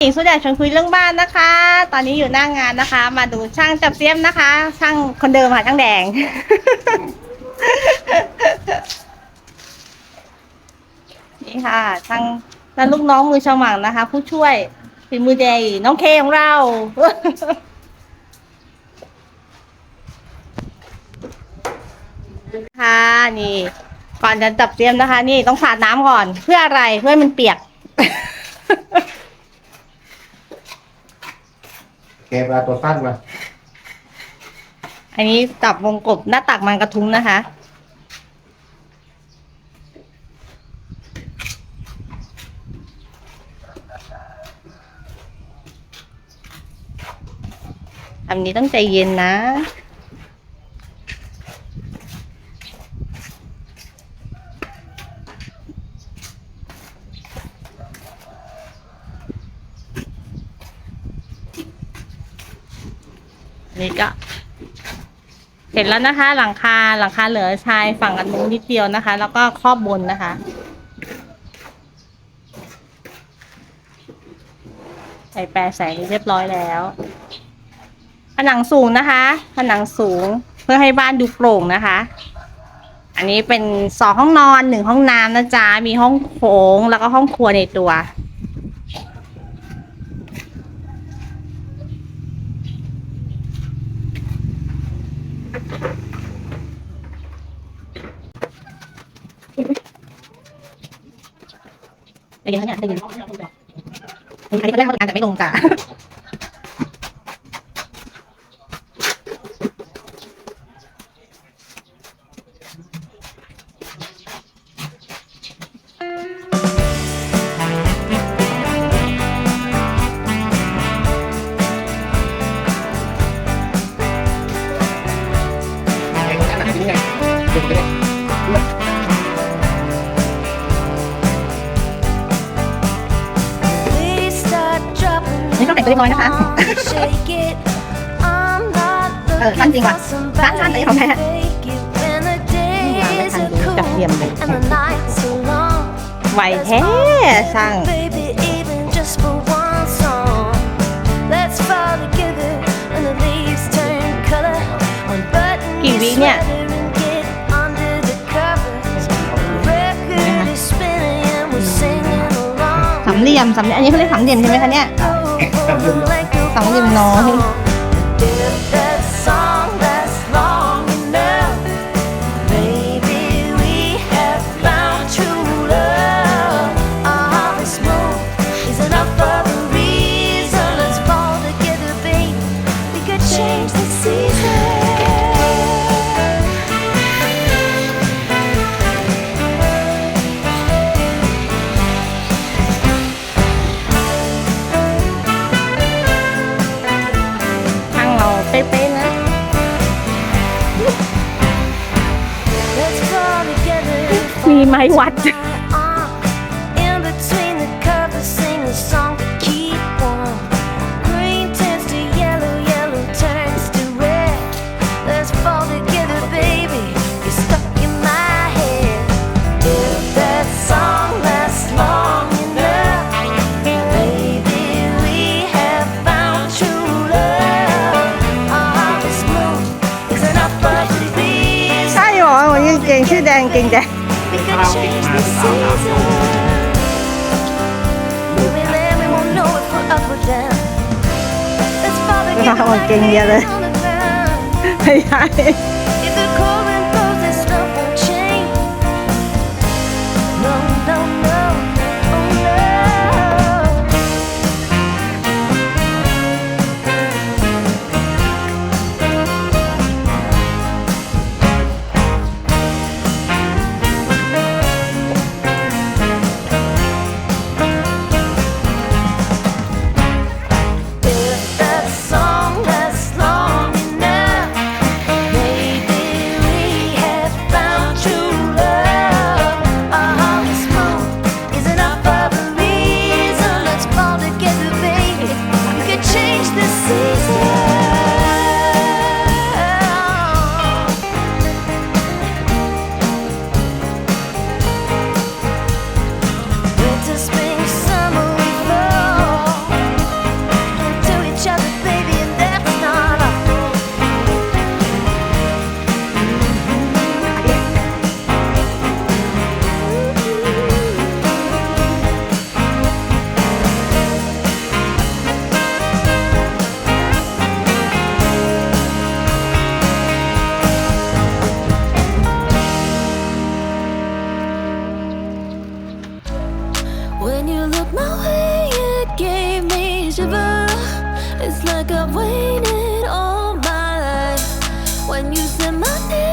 หญิงสุดใหญ่ชวนคุยเรื่องบ้านนะคะ ตอนนี้อยู่หน้างงานนะคะ มาดูช่างจับเสียมนะคะ ช่างคนเดิมค่ะช่างแดง นี่ค่ะ ช่างและลูกน้องมือฉมังนะคะ ผู้ช่วยฝีมือแดงน้องเคของเรา ค่ะนี่ ก่อนจะจับเสียมนะคะ นี่ต้องสาดน้ำก่อน เพื่ออะไรเพื่อมันเปียก เกมเอาตัวสั้นมาอันนี้จับวงกบหน้าตักมันกระทุ้งนะคะ อันนี้ต้องใจเย็นนะ นี่ก็ เสร็จแล้วนะคะ หลังคาหลังคาเหลือชายฝั่งอันนู้นนิดเดียวนะคะ แล้วก็ครอบบนนะคะ ใส่แปรแสงเรียบร้อยแล้วผนังสูงนะคะ ผนังสูงเพื่อให้บ้านดูโปร่งนะคะ อันนี้เป็นสองห้องนอนหนึ่งห้องน้ำนะจ๊ะมีห้องโถงแล้วก็ห้องครัวในตัว ไอเดียเขาเนี่ยใจเย็นอันนี้เขาได้เขาแต่ไม่ลงจ้ะ เรียบร้อยนะคะ เออสั้นจริงว่ะสั้นสั้นเลยของแท้วางไม่ทันดูจับเหลี่ยมเลยไวแท้ช่างกี่วิเนี่ยสามเหลี่ยมสามเหลี่ยมอันนี้เขาเรียกสามเหลี่ยมใช่ไหมคะเนี่ย สองเหลี่ยมน้อย is enough of the breeze. ใช่หรอวันนี้เก่งชื่อแดงเก่งแดง We could change the season. Maybe then we won't know if we're up or down. Let's fall together Wow, like king a yellow. man on the ground. ไม่ใช่ If the cold It's like I've waited all my life. When you said my name.